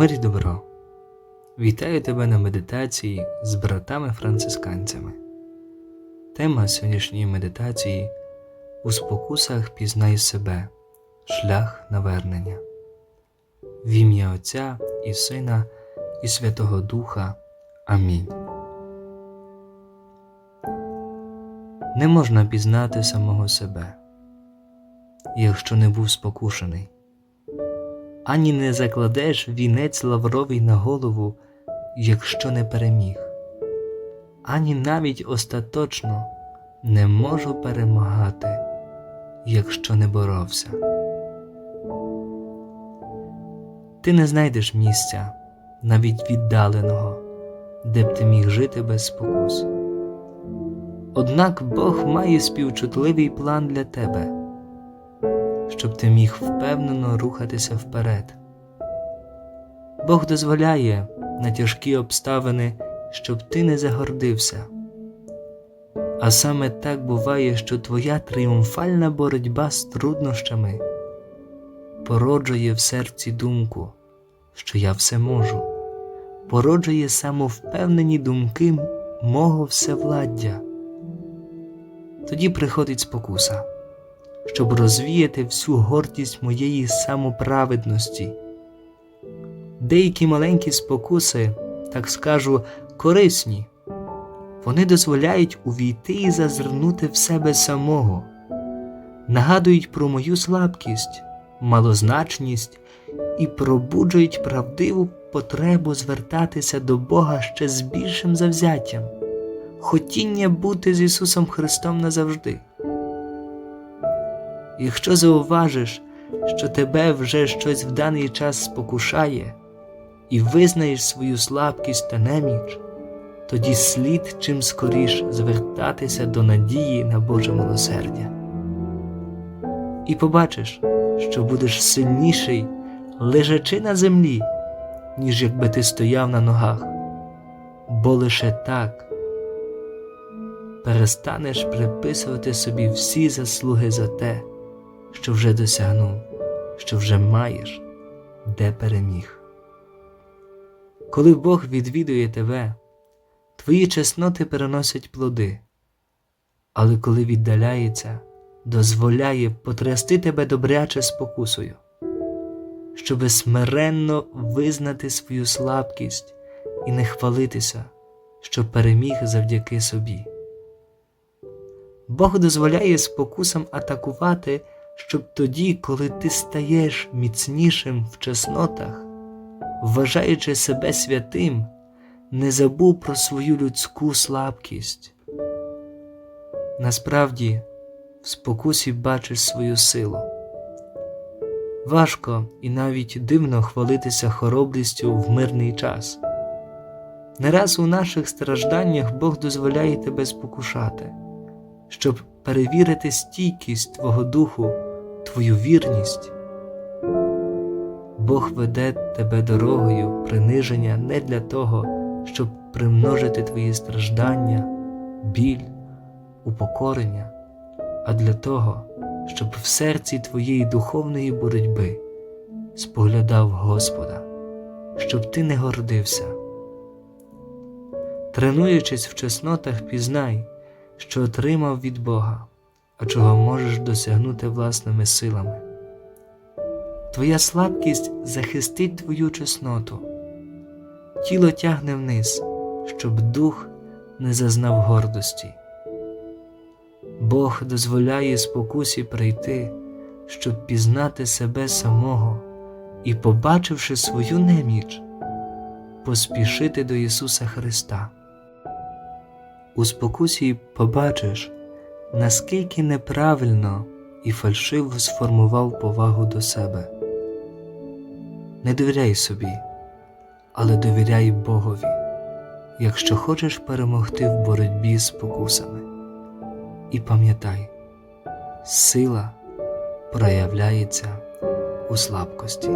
Мир і добро. Вітаю тебе на медитації з братами-францисканцями. Тема сьогоднішньої медитації у спокусах пізнай себе, шлях навернення. В ім'я Отця і Сина і Святого Духа. Амінь. Не можна пізнати самого себе, якщо не був спокушений ані не закладеш вінець лавровий на голову, якщо не переміг, ані навіть остаточно не можу перемагати, якщо не боровся. Ти не знайдеш місця, навіть віддаленого, де б ти міг жити без спокус. Однак Бог має співчутливий план для тебе щоб ти міг впевнено рухатися вперед. Бог дозволяє на тяжкі обставини, щоб ти не загордився. А саме так буває, що твоя тріумфальна боротьба з труднощами породжує в серці думку, що я все можу, породжує самовпевнені думки мого всевладдя. Тоді приходить спокуса щоб розвіяти всю гордість моєї самоправедності. Деякі маленькі спокуси, так скажу, корисні, вони дозволяють увійти і зазирнути в себе самого, нагадують про мою слабкість, малозначність і пробуджують правдиву потребу звертатися до Бога ще з більшим завзяттям, хотіння бути з Ісусом Христом назавжди. Якщо зауважиш, що тебе вже щось в даний час спокушає, і визнаєш свою слабкість та неміч, тоді слід чим скоріш звертатися до надії на Боже милосердя. І побачиш, що будеш сильніший, лежачи на землі, ніж якби ти стояв на ногах, бо лише так перестанеш приписувати собі всі заслуги за те що вже досягнув, що вже маєш, де переміг. Коли Бог відвідує тебе, твої чесноти переносять плоди, але коли віддаляється, дозволяє потрясти тебе добряче спокусою, щоби смиренно визнати свою слабкість і не хвалитися, що переміг завдяки собі. Бог дозволяє спокусам атакувати щоб тоді, коли ти стаєш міцнішим в чеснотах, вважаючи себе святим, не забув про свою людську слабкість. Насправді, в спокусі бачиш свою силу. Важко і навіть дивно хвалитися хоробрістю в мирний час. Не раз у наших стражданнях Бог дозволяє тебе спокушати, щоб перевірити стійкість Твого духу твою вірність. Бог веде тебе дорогою приниження не для того, щоб примножити твої страждання, біль, упокорення, а для того, щоб в серці твоєї духовної боротьби споглядав Господа, щоб ти не гордився. Тренуючись в чеснотах, пізнай, що отримав від Бога а чого можеш досягнути власними силами. Твоя слабкість захистить твою чесноту, тіло тягне вниз, щоб дух не зазнав гордості. Бог дозволяє спокусі прийти, щоб пізнати себе самого і, побачивши свою неміч, поспішити до Ісуса Христа. У спокусі побачиш наскільки неправильно і фальшиво сформував повагу до себе. Не довіряй собі, але довіряй Богові, якщо хочеш перемогти в боротьбі з покусами. І пам'ятай, сила проявляється у слабкості.